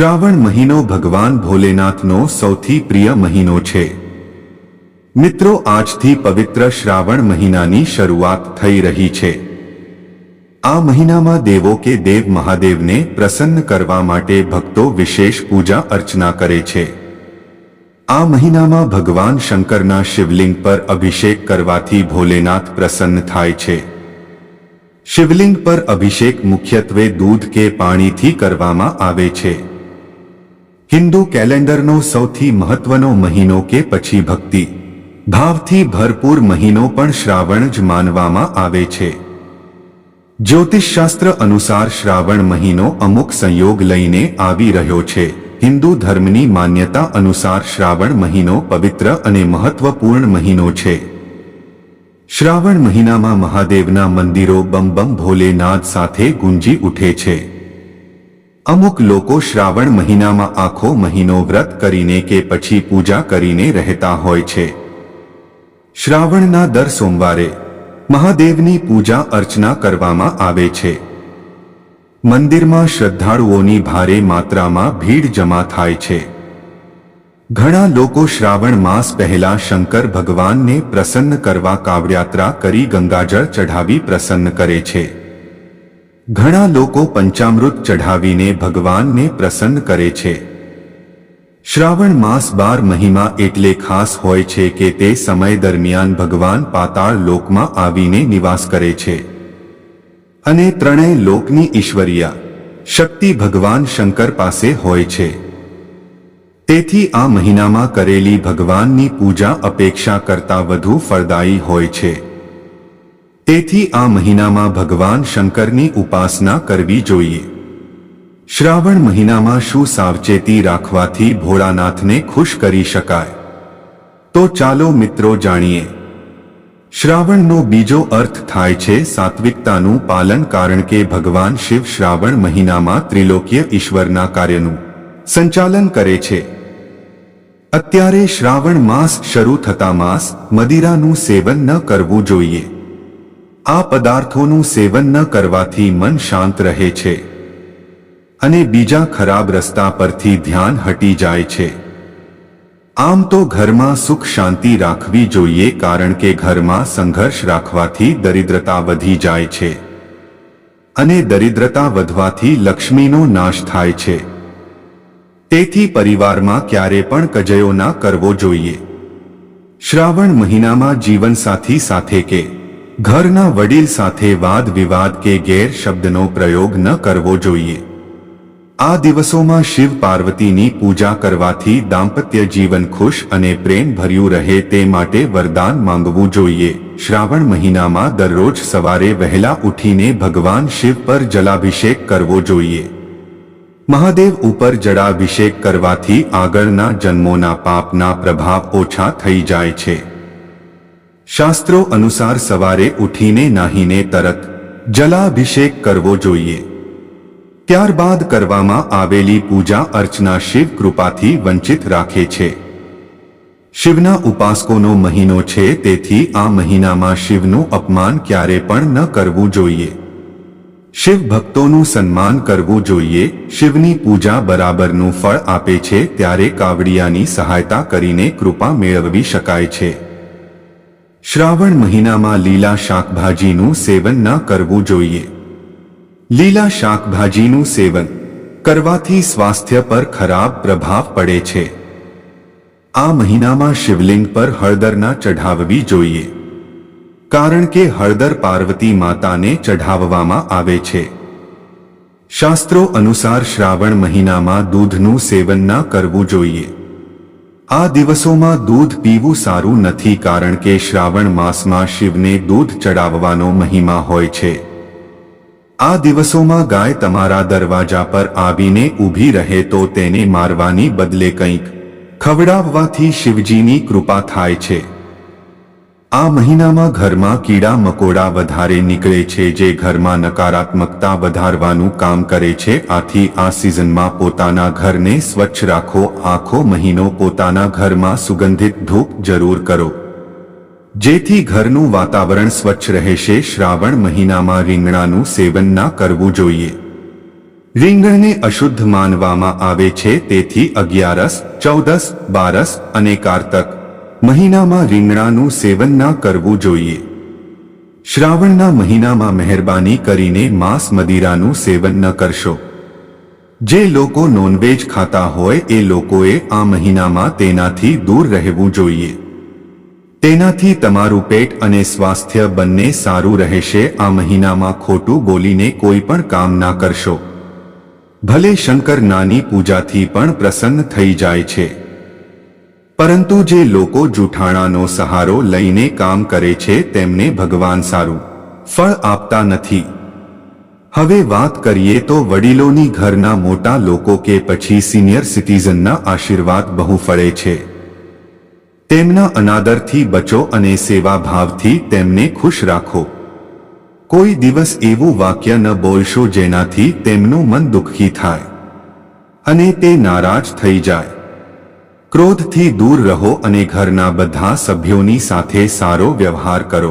શ્રાવણ મહિનો ભગવાન ભોલેનાથનો સૌથી પ્રિય મહિનો છે. મિત્રો, આજથી પવિત્ર શ્રાવણ મહિનાની શરૂઆત થઈ રહી છે. આ મહિનામાં દેવો કે દેવ મહાદેવને પ્રસન્ન કરવા માટે ભક્તો વિશેષ પૂજા અર્ચના કરે છે. આ મહિનામાં ભગવાન શંકરના શિવલિંગ પર અભિષેક કરવાથી ભોલેનાથ પ્રસન્ન થાય છે. શિવલિંગ પર અભિષેક મુખ્યત્વે દૂધ કે પાણીથી કરવામાં આવે છે. હિન્દુ કેલેન્ડરનો સૌથી મહત્વનો મહિનો કે પછી ભક્તિ. ભાવથી ભરપૂર મહિનો પણ શ્રાવણ જ માનવામાં આવે છે. જ્યોતિષશાસ્ત્ર અનુસાર શ્રાવણ મહિનો અમુક સંયોગ લઈને આવી રહ્યો છે. હિન્દુ ધર્મની માન્યતા અનુસાર શ્રાવણ મહિનો પવિત્ર અને મહત્વપૂર્ણ મહિનો છે. શ્રાવણ મહિનામાં મહાદેવના મંદિરો બમ બમ ભોલેનાથ સાથે ગુંજી ઉઠે છે. અમુક લોકો શ્રાવણ મહિનામાં આખો મહિનો વ્રત કરીને કે પછી પૂજા કરીને રહેતા હોય છે. શ્રાવણના દર સોમવારે મહાદેવની પૂજા અર્ચના કરવામાં આવે છે. મંદિરમાં શ્રદ્ધાળુઓની ભારે માત્રામાં ભીડ જમા થાય છે. ઘણા લોકો શ્રાવણ માસ પહેલા શંકર ભગવાનને પ્રસન્ન કરવા કાવડયાત્રા કરી ગંગાજળ ચઢાવી પ્રસન્ન કરે છે. ઘણા લોકો પંચામૃત ચઢાવીને ભગવાનને પ્રસન્ન કરે છે. શ્રાવણ માસ બાર મહિમા એટલે ખાસ હોય છે કે તે સમય દરમિયાન ભગવાન પાતાળ લોકમાં આવીને નિવાસ કરે છે. અને ત્રણેય લોકની ઈશ્વરિયા શક્તિ ભગવાન શંકર પાસે હોય છે. તેથી આ મહિનામાં કરેલી ભગવાનની પૂજા અપેક્ષા કરતાં વધુ ફળદાયી હોય છે. તેથી આ મહિનામાં ભગવાન શંકરની ઉપાસના કરવી જોઈએ. શ્રાવણ મહિનામાં શું સાવચેતી રાખવાથી ભોળાનાથને ખુશ કરી શકાય? તો ચાલો મિત્રો જાણીએ. શ્રાવણનો બીજો અર્થ થાય છે સાત્વિકતાનું પાલન કારણ કે ભગવાન શિવ શ્રાવણ મહિનામાં ત્રિલોકીય ઈશ્વરના કાર્યનું સંચાલન કરે છે. અત્યારે શ્રાવણ માસ શરૂ થતા માસ મદિરાનું સેવન ન કરવું જોઈએ. આ પદાર્થોનું સેવન ન કરવાથી મન શાંત રહે છે અને બીજા ખરાબ રસ્તા પરથી ધ્યાન હટી જાય છે. આમ તો ઘરમાં સુખ શાંતિ રાખવી જોઈએ કારણ કે ઘરમાં સંઘર્ષ રાખવાથી દરિદ્રતા વધી જાય છે અને દરિદ્રતા વધવાથી લક્ષ્મીનો નાશ થાય છે. તેથી પરિવારમાં ક્યારે પણ કજયો ના કરવો જોઈએ. શ્રાવણ મહિનામાં જીવનસાથી સાથે કે ઘરના વડીલ સાથે વાદ વિવાદ કે ગેર શબ્દનો પ્રયોગ ન કરવો જોઈએ. આ દિવસોમાં શિવ પાર્વતીની પૂજા કરવાથી દાંપત્ય જીવન ખુશ અને પ્રેમ ભર્યું રહે તે માટે વરદાન માંગવું જોઈએ. શ્રાવણ મહિનામાં દરરોજ સવારે વહેલા ઉઠીને ભગવાન શિવ પર જલાભિષેક કરવો જોઈએ. મહાદેવ ઉપર જળાભિષેક કરવાથી આગળના જન્મોના પાપના પ્રભાવ ઓછા થઈ જાય છે. શાસ્ત્રો અનુસાર સવારે ઉઠીને નાહીને તરત જલાભિષેક કરવો જોઈએ. ત્યારબાદ કરવામાં આવેલી પૂજા અર્ચના શિવ કૃપાથી વંચિત રાખે છે. શિવના ઉપાસકોનો મહિનો છે, તેથી આ મહિનામાં શિવનું અપમાન ક્યારે પણ ન કરવું જોઈએ. શિવ ભક્તોનું સન્માન કરવું જોઈએ, શિવની પૂજા બરાબરનું ફળ આપે છે, ત્યારે કાવડિયાની સહાયતા કરીને કૃપા મેળવવી શકાય છે. શ્રાવણ મહિનામાં લીલા શાકભાજીનું સેવન ન કરવું જોઈએ. લીલા શાકભાજીનું સેવન કરવાથી સ્વાસ્થ્ય પર ખરાબ પ્રભાવ પડે છે. આ મહિનામાં શિવલિંગ પર હળદરના ચઢાવવી જોઈએ. કારણ કે હળદર પાર્વતી માતાને ચઢાવવામાં આવે છે. શાસ્ત્રો અનુસાર શ્રાવણ મહિનામાં દૂધનું સેવન ના કરવું જોઈએ. આ દિવસોમાં દૂધ પીવું સારું નથી કારણ કે શ્રાવણ માસમાં શિવને દૂધ ચડાવવાનો મહિમા હોય છે. આ દિવસોમાં ગાય તમારા દરવાજા પર આવીને ઊભી રહે તો તેને મારવાની બદલે કંઈક ખવડાવવાથી શિવજીની કૃપા થાય છે. આ મહિનામાં ઘરમાં કીડા મકોડા વધારે નીકળે છે જે ઘરમાં નકારાત્મકતા વધારવાનું કામ કરે છે. આથી આ સિઝનમાં પોતાના ઘરને સ્વચ્છ રાખો. આખો મહિનો પોતાના ઘરમાં સુગંધિત ધૂપ જરૂર કરો. જેથી ઘરનું વાતાવરણ સ્વચ્છ રહેશે. શ્રાવણ મહિનામાં રીંગણાનું સેવન ના કરવું જોઈએ. રીંગણને અશુદ્ધ માનવામાં આવે છે. તેથી અગિયારસ, ચૌદસ, બારસ અને કારતક મહિનામાં રીંગણાનું સેવન ના કરવું જોઈએ. શ્રાવણના મહિનામાં મહેરબાની કરીને માંસ મદિરાનું સેવન ન કરશો. જે લોકો નોનવેજ ખાતા હોય એ લોકોએ આ મહિનામાં તેનાથી દૂર રહેવું જોઈએ. તેનાથી તમારું પેટ અને સ્વાસ્થ્ય બંને સારું રહેશે. આ મહિનામાં ખોટું બોલીને કોઈ પણ કામ ના કરશો. ભલે શંકર નાની પૂજાથી પણ પ્રસન્ન થઈ જાય છે. પરંતુ જે લોકો જૂઠાણાનો સહારો લઈને કામ કરે છે તેમને ભગવાન સારું, ફળ આપતા નથી. હવે વાત કરીએ તો વડીલોની ઘરના મોટા લોકો કે પછી સિનિયર સિટીઝનના આશીર્વાદ બહુ ફળે છે. તેમના અનાદરથી બચો અને સેવાભાવથી તેમને ખુશ રાખો. કોઈ દિવસ એવું વાક્ય ન બોલશો જેનાથી તેમનું મન દુઃખી થાય. અને તે નારાજ થઈ જાય. ક્રોધથી દૂર રહો અને ઘરના બધા સભ્યોની સાથે સારો વ્યવહાર કરો.